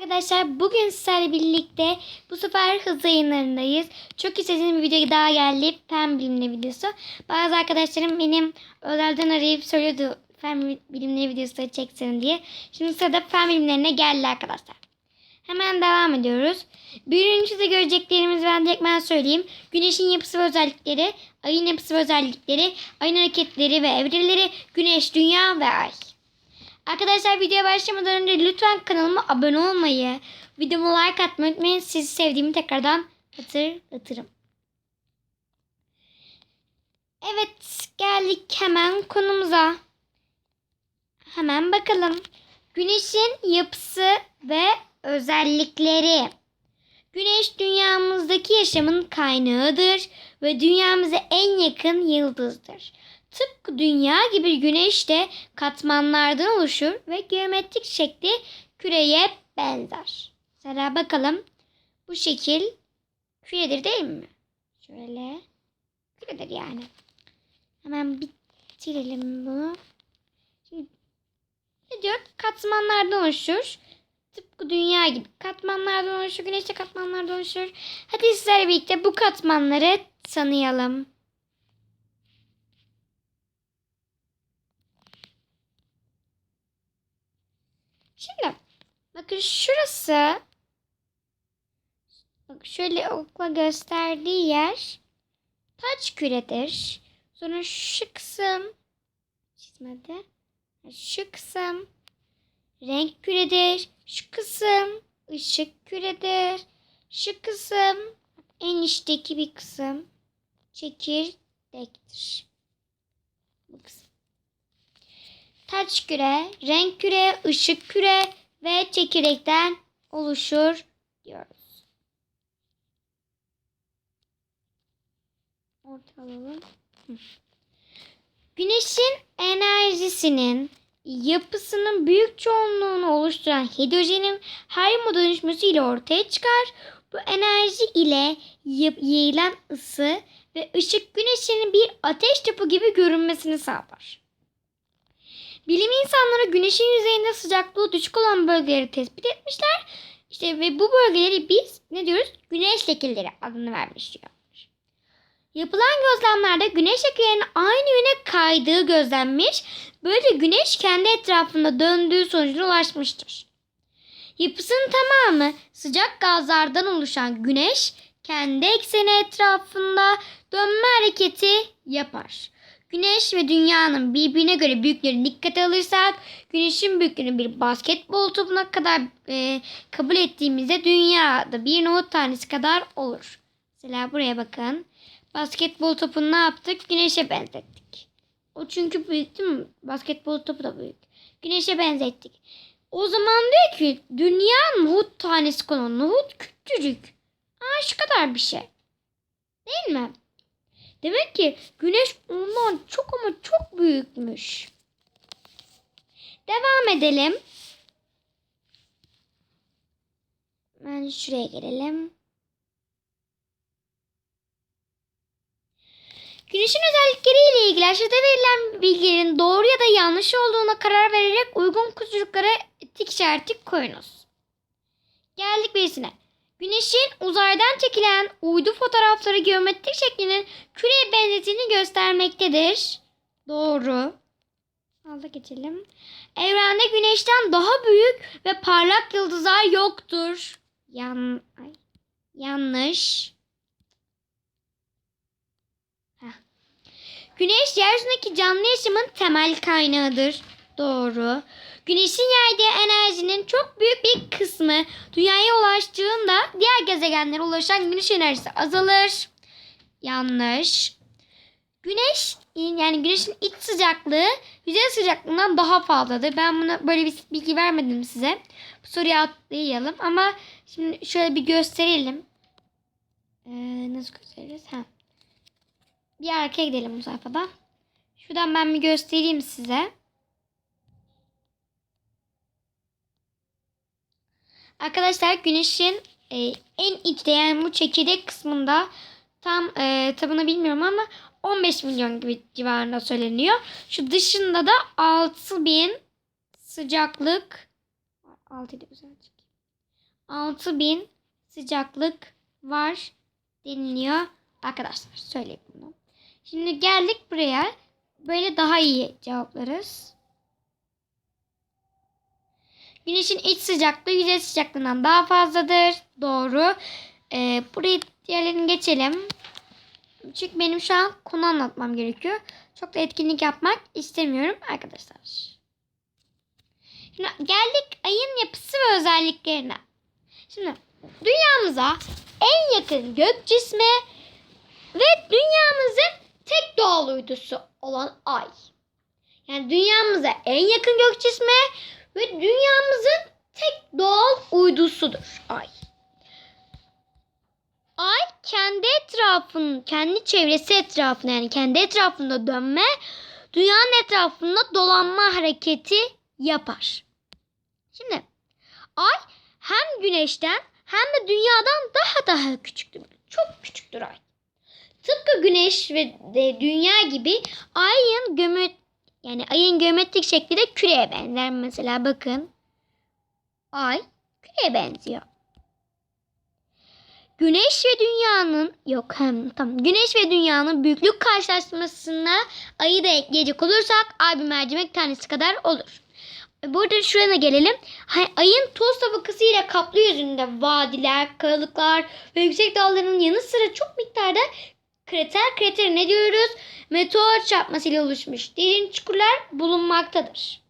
Arkadaşlar bugün sizlerle birlikte bu sefer hız yayınlarındayız. Çok istediğim bir video daha geldi. Fen bilimleri videosu. Bazı arkadaşlarım benim özelden arayıp söylüyordu fen bilimleri videosu çeksin diye. Şimdi sırada fen bilimlerine geldi arkadaşlar. Hemen devam ediyoruz. Birincide göreceklerimiz ben direkt ben söyleyeyim. Güneşin yapısı ve özellikleri, ayın yapısı ve özellikleri, ayın hareketleri ve evreleri, güneş, dünya ve ay. Arkadaşlar videoya başlamadan önce lütfen kanalıma abone olmayı, videomu like atmayı unutmayın. Sizi sevdiğimi tekrardan hatırlatırım. Evet geldik hemen konumuza. Hemen bakalım. Güneşin yapısı ve özellikleri. Güneş dünyamızdaki yaşamın kaynağıdır ve dünyamıza en yakın yıldızdır. Tıpkı dünya gibi güneş de katmanlardan oluşur ve geometrik şekli küreye benzer. Mesela bakalım bu şekil küredir değil mi? Şöyle küredir yani. Hemen bitirelim bunu. Şimdi ne diyor? Katmanlardan oluşur. Tıpkı dünya gibi katmanlardan oluşur. Güneş de katmanlardan oluşur. Hadi sizlerle birlikte bu katmanları tanıyalım. Şimdi bakın şurası bak şöyle okla gösterdiği yer taç küredir. Sonra şu kısım çizmedi. Şu kısım renk küredir. Şu kısım ışık küredir. Şu kısım en içteki bir kısım çekirdektir. Bu kısım. Taç küre, renk küre, ışık küre ve çekirdekten oluşur diyoruz. Orta. Güneşin enerjisinin yapısının büyük çoğunluğunu oluşturan hidrojenin helyuma dönüşmesiyle ortaya çıkar. Bu enerji ile yayılan ısı ve ışık güneşin bir ateş topu gibi görünmesini sağlar. Bilim insanları güneşin yüzeyinde sıcaklığı düşük olan bölgeleri tespit etmişler. İşte ve bu bölgeleri biz ne diyoruz? Güneş şekilleri adını vermiş diyor. Yapılan gözlemlerde güneş şekillerinin aynı yöne kaydığı gözlenmiş. Böylece güneş kendi etrafında döndüğü sonucuna ulaşmıştır. Yapısının tamamı sıcak gazlardan oluşan güneş kendi ekseni etrafında dönme hareketi yapar. Güneş ve dünyanın birbirine göre büyüklerini dikkate alırsak güneşin büyüklüğünü bir basketbol topuna kadar e, kabul ettiğimizde dünyada bir nohut tanesi kadar olur. Mesela buraya bakın. Basketbol topunu ne yaptık? Güneşe benzettik. O çünkü büyük değil mi? Basketbol topu da büyük. Güneşe benzettik. O zaman diyor ki dünya nohut tanesi konu. Nohut küçücük. Aa şu kadar bir şey. Değil mi? Demek ki güneş ondan çok ama çok büyükmüş. Devam edelim. Ben şuraya gelelim. Güneşin özellikleriyle ilgili aşağıda verilen bilgilerin doğru ya da yanlış olduğuna karar vererek uygun kutucuklara tik işareti koyunuz. Geldik birisine. Güneşin uzaydan çekilen uydu fotoğrafları geometrik şeklinin küreye benzediğini göstermektedir. Doğru. Alda geçelim. Evrende güneşten daha büyük ve parlak yıldızlar yoktur. Yan Ay. Yanlış. Heh. Güneş yeryüzündeki canlı yaşamın temel kaynağıdır. Doğru. Güneşin yaydığı enerjinin çok büyük bir kısmı dünyaya ulaştığında diğer gezegenlere ulaşan güneş enerjisi azalır. Yanlış. Güneş yani güneşin iç sıcaklığı yüzey sıcaklığından daha fazladır. Ben buna böyle bir bilgi vermedim size. Bu soruyu atlayalım ama şimdi şöyle bir gösterelim. Ee, nasıl gösteririz? Ha. Bir arkaya gidelim bu sayfada. Şuradan ben bir göstereyim size. Arkadaşlar güneşin e, en içte yani bu çekirdek kısmında tam e, tabını bilmiyorum ama 15 milyon gibi civarında söyleniyor. Şu dışında da 6000 sıcaklık 6 diyoruz 6000 sıcaklık var deniliyor. Arkadaşlar söyleyeyim bunu. Şimdi geldik buraya. Böyle daha iyi cevaplarız. Güneşin iç sıcaklığı yüzey sıcaklığından daha fazladır. Doğru. Ee, burayı diğerlerini geçelim. Çünkü benim şu an konu anlatmam gerekiyor. Çok da etkinlik yapmak istemiyorum arkadaşlar. Şimdi geldik ayın yapısı ve özelliklerine. Şimdi dünyamıza en yakın gök cismi ve dünyamızın tek doğal uydusu olan ay. Yani dünyamıza en yakın gök cismi ve dünyamızın tek doğal uydusudur ay. Ay kendi etrafının, kendi çevresi etrafında yani kendi etrafında dönme, dünyanın etrafında dolanma hareketi yapar. Şimdi ay hem güneşten hem de dünyadan daha daha küçüktür. Çok küçüktür ay. Tıpkı güneş ve dünya gibi ayın gömü yani ayın geometrik şekli de küreye benzer mesela bakın. Ay küreye benziyor. Güneş ve dünyanın yok hem tamam. Güneş ve dünyanın büyüklük karşılaştırmasına ayı da ekleyecek olursak ay bir mercimek tanesi kadar olur. Burada şuraya gelelim. Ayın toz tabakası ile kaplı yüzünde vadiler, kayalıklar ve yüksek dağların yanı sıra çok miktarda krater krater ne diyoruz? Meteor çarpmasıyla oluşmuş derin çukurlar bulunmaktadır.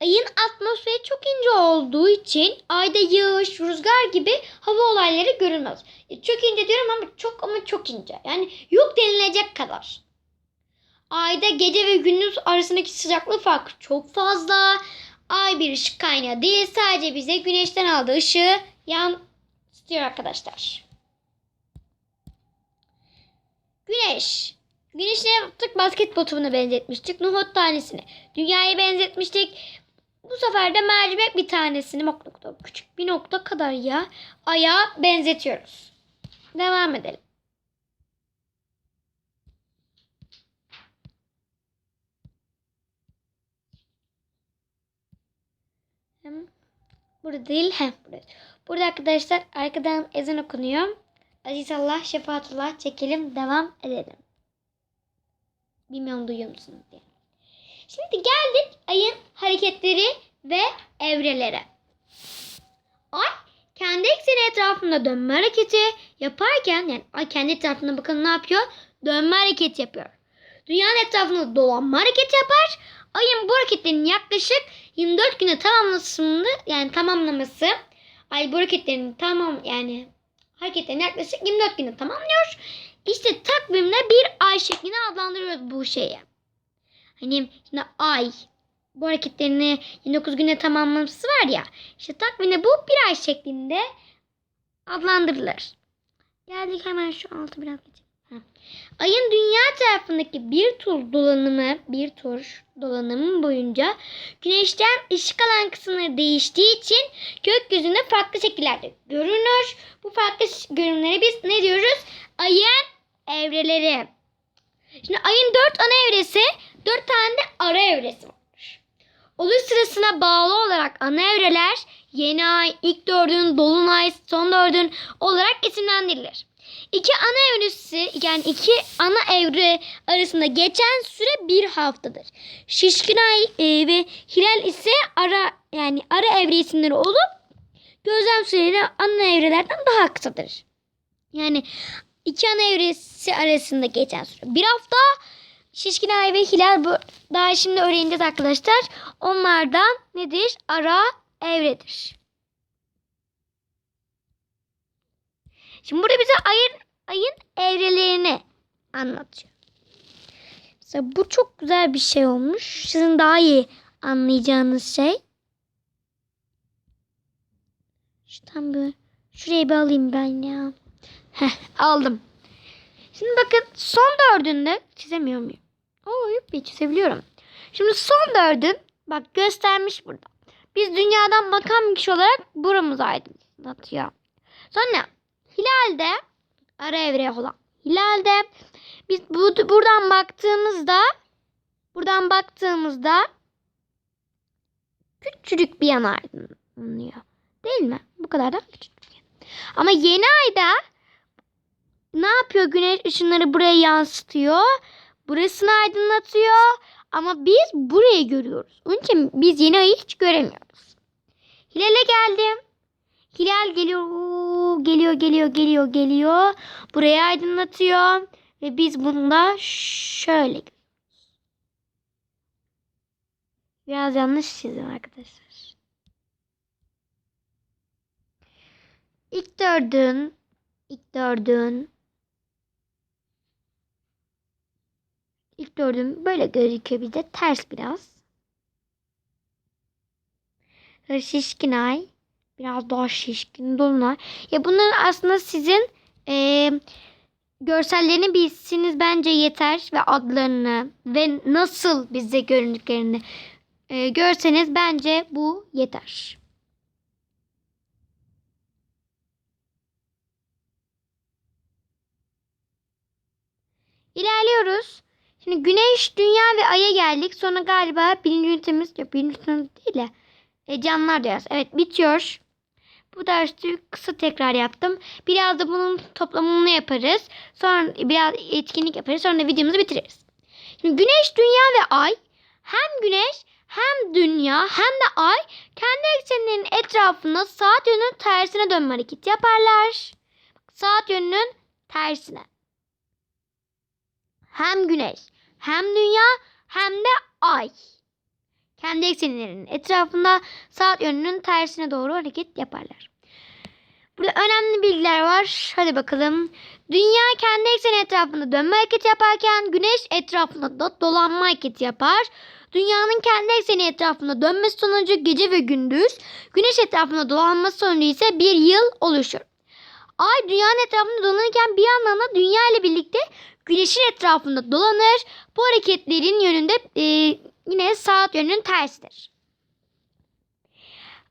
Ayın atmosferi çok ince olduğu için ayda yağış, rüzgar gibi hava olayları görülmez. E, Çok ince diyorum ama çok ama çok ince. Yani yok denilecek kadar. Ayda gece ve gündüz arasındaki sıcaklık farkı çok fazla. Ay bir ışık kaynağı değil sadece bize güneşten aldığı ışığı yansıtıyor arkadaşlar. Güneş. Güneşi ne yaptık? Basketbol topuna benzetmiştik. Nohut tanesini. Dünyaya benzetmiştik. Bu sefer de mercimek bir tanesini nokta küçük bir nokta kadar ya aya benzetiyoruz. Devam edelim. Hem burada değil hem burada. Burada arkadaşlar arkadan ezan okunuyor. Aziz Allah, şefaatullah çekelim, devam edelim. Bilmiyorum duyuyor musunuz diye. Şimdi geldik ayın hareketleri ve evrelere. Ay kendi ekseni etrafında dönme hareketi yaparken yani ay kendi etrafında bakın ne yapıyor? Dönme hareketi yapıyor. Dünyanın etrafında dolanma hareketi yapar. Ayın bu hareketlerin yaklaşık 24 güne tamamlamasını yani tamamlaması ay bu hareketlerin tamam yani hareketlerini yaklaşık 24 günde tamamlıyor. İşte takvimle bir ay şeklinde adlandırıyoruz bu şeyi. Hani şimdi ay bu hareketlerini 29 günde tamamlaması var ya. İşte takvimde bu bir ay şeklinde adlandırılır. Geldik hemen şu altı biraz geçelim. Ayın dünya tarafındaki bir tur dolanımı, bir tur dolanımı boyunca güneşten ışık alan kısımları değiştiği için gökyüzünde farklı şekillerde görünür. Bu farklı görünümlere biz ne diyoruz? Ayın evreleri. Şimdi ayın dört ana evresi, dört tane de ara evresi vardır. Oluş sırasına bağlı olarak ana evreler yeni ay, ilk dördün, dolunay, son dördün olarak isimlendirilir. İki ana evresi yani iki ana evre arasında geçen süre bir haftadır. Şişkin ay e, ve hilal ise ara yani ara evre isimleri olup gözlem süreleri ana evrelerden daha kısadır. Yani iki ana evresi arasında geçen süre bir hafta. Şişkin ay ve hilal bu daha şimdi öğreneceğiz arkadaşlar. Onlardan nedir? Ara evredir. Şimdi burada bize ayın ayın evrelerini anlatıyor. Mesela bu çok güzel bir şey olmuş. Sizin daha iyi anlayacağınız şey. Şu tam böyle. Şurayı bir alayım ben ya. Heh, aldım. Şimdi bakın son dördünde çizemiyor muyum? Oo yuppi çizebiliyorum. Şimdi son dördün bak göstermiş burada. Biz dünyadan bakan bir kişi olarak buramızı aydınlatıyor. Sonra hilalde ara evre olan hilalde biz bu, buradan baktığımızda buradan baktığımızda küçücük bir yan anlıyor. Değil mi? Bu kadar da küçük. Ama yeni ayda ne yapıyor? Güneş ışınları buraya yansıtıyor. Burasını aydınlatıyor. Ama biz burayı görüyoruz. Onun için biz yeni ayı hiç göremiyoruz. Hilal'e geldim. Hilal geliyor, geliyor, geliyor, geliyor, geliyor. Burayı aydınlatıyor. Ve biz bunda şöyle. Biraz yanlış çizdim arkadaşlar. İlk dördün, ilk dördün, ilk dördün böyle gözüküyor bir de ters biraz. Şişkin ay, biraz daha şişkin dolunay. Ya bunların aslında sizin eee görsellerini bilsiniz bence yeter ve adlarını ve nasıl bize göründüklerini eee, görseniz bence bu yeter. İlerliyoruz. Şimdi Güneş, Dünya ve Ay'a geldik. Sonra galiba birinci ünitemiz, yok birinci ünitemiz değil de e, canlılar dünyası. Evet bitiyor. Bu dersi kısa tekrar yaptım. Biraz da bunun toplamını yaparız. Sonra biraz etkinlik yaparız. Sonra videomuzu bitiririz. Şimdi Güneş, Dünya ve Ay hem Güneş hem Dünya hem de Ay kendi eksenlerinin etrafında saat yönünün tersine dönme hareketi yaparlar. Saat yönünün tersine. Hem Güneş hem Dünya hem de Ay. Kendi eksenlerinin etrafında saat yönünün tersine doğru hareket yaparlar. Burada önemli bilgiler var. Hadi bakalım. Dünya kendi ekseni etrafında dönme hareketi yaparken güneş etrafında da dolanma hareketi yapar. Dünyanın kendi ekseni etrafında dönmesi sonucu gece ve gündüz, güneş etrafında dolanması sonucu ise bir yıl oluşur. Ay dünyanın etrafında dolanırken bir yandan da dünya ile birlikte güneşin etrafında dolanır. Bu hareketlerin yönünde e, yine saat yönünün tersidir.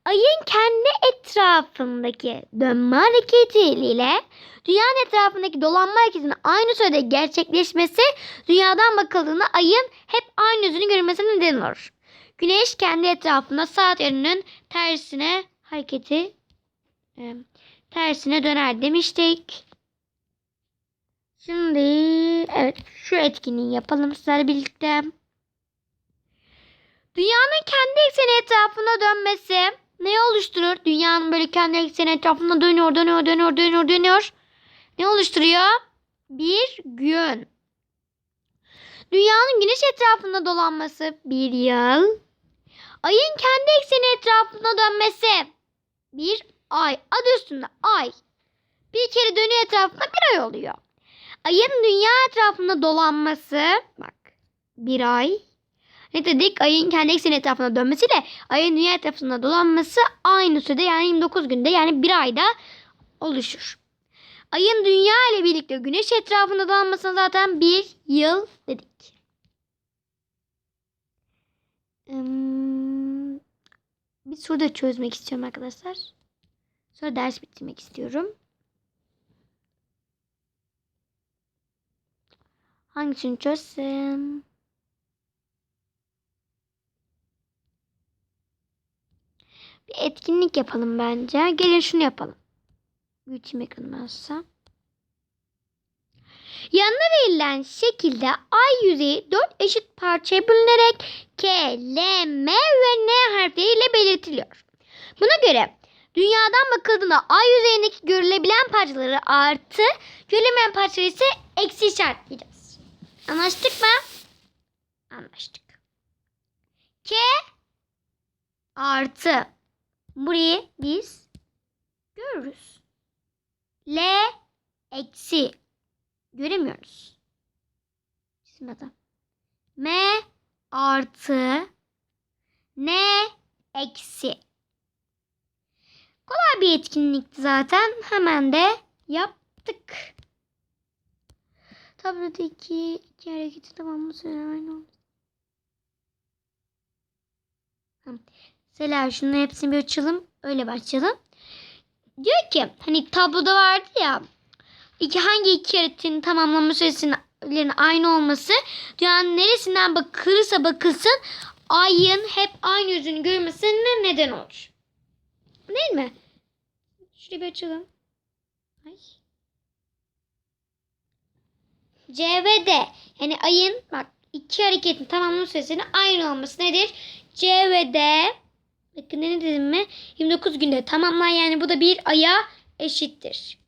Ayın kendi etrafındaki dönme hareketiyle dünyanın etrafındaki dolanma hareketinin aynı sürede gerçekleşmesi dünyadan bakıldığında ayın hep aynı yüzünü görmesine neden olur. Güneş kendi etrafında saat yönünün tersine hareketi e, tersine döner demiştik. Şimdi evet şu etkinliği yapalım sizlerle birlikte. Dünyanın kendi ekseni etrafında dönmesi ne oluşturur? Dünyanın böyle kendi ekseni etrafında dönüyor, dönüyor, dönüyor, dönüyor, dönüyor. Ne oluşturuyor? Bir gün. Dünyanın güneş etrafında dolanması bir yıl. Ayın kendi ekseni etrafında dönmesi bir ay. Adı üstünde ay. Bir kere dönüyor etrafında bir ay oluyor. Ayın dünya etrafında dolanması bak bir ay. Ne dedik? Ayın kendi ekseni etrafında dönmesiyle ayın dünya etrafında dolanması aynı sürede yani 29 günde yani bir ayda oluşur. Ayın dünya ile birlikte güneş etrafında dolanmasına zaten bir yıl dedik. Bir soru da çözmek istiyorum arkadaşlar. Sonra ders bitirmek istiyorum. Hangisini çözsem? Bir etkinlik yapalım bence. Gelin şunu yapalım. Büyüteyim ekranımı azsa. Yanına verilen şekilde ay yüzeyi dört eşit parçaya bölünerek K, L, M ve N harfleriyle belirtiliyor. Buna göre dünyadan bakıldığında ay yüzeyindeki görülebilen parçaları artı, görülemeyen parçaları ise eksi işaretleyeceğiz. Anlaştık mı? Anlaştık. K artı. Burayı biz görürüz. L eksi. Göremiyoruz. Çizim adı. M artı. N eksi. Kolay bir etkinlikti zaten. Hemen de yaptık. Tablodaki iki hareketi tamamı süren aynı oldu. Sela şunun hepsini bir açalım. Öyle başlayalım. Diyor ki hani tabloda vardı ya iki hangi iki hareketin tamamlanma süresinin aynı olması dünyanın neresinden bakılırsa bakılsın ayın hep aynı yüzünü görmesine neden olur. Değil mi? Şurayı bir açalım. Ay. C ve D. Yani ayın bak iki hareketin tamamlama süresinin aynı olması nedir? C ve D. Bakın ne dedim mi? 29 günde tamamlar yani bu da bir aya eşittir.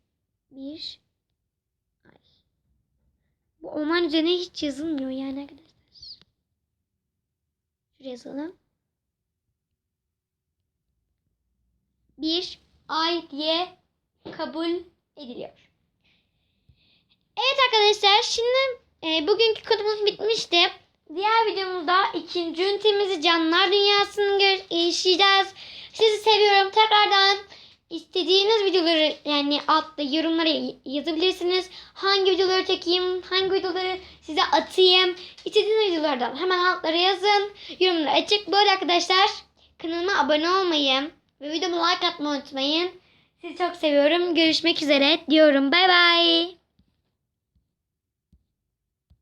Bir ay. Bu orman üzerine hiç yazılmıyor yani arkadaşlar. Şuraya yazalım. Bir ay diye kabul ediliyor. Evet arkadaşlar şimdi e, bugünkü konumuz bitmişti. Diğer videomuzda ikinci ünitemizi canlılar dünyasını işleyeceğiz. Sizi seviyorum. Tekrardan istediğiniz videoları yani altta yorumlara yazabilirsiniz. Hangi videoları çekeyim, hangi videoları size atayım. İstediğiniz videolardan hemen altlara yazın. Yorumları açık. Arada arkadaşlar kanalıma abone olmayı ve videomu like atmayı unutmayın. Sizi çok seviyorum. Görüşmek üzere diyorum. Bay bay.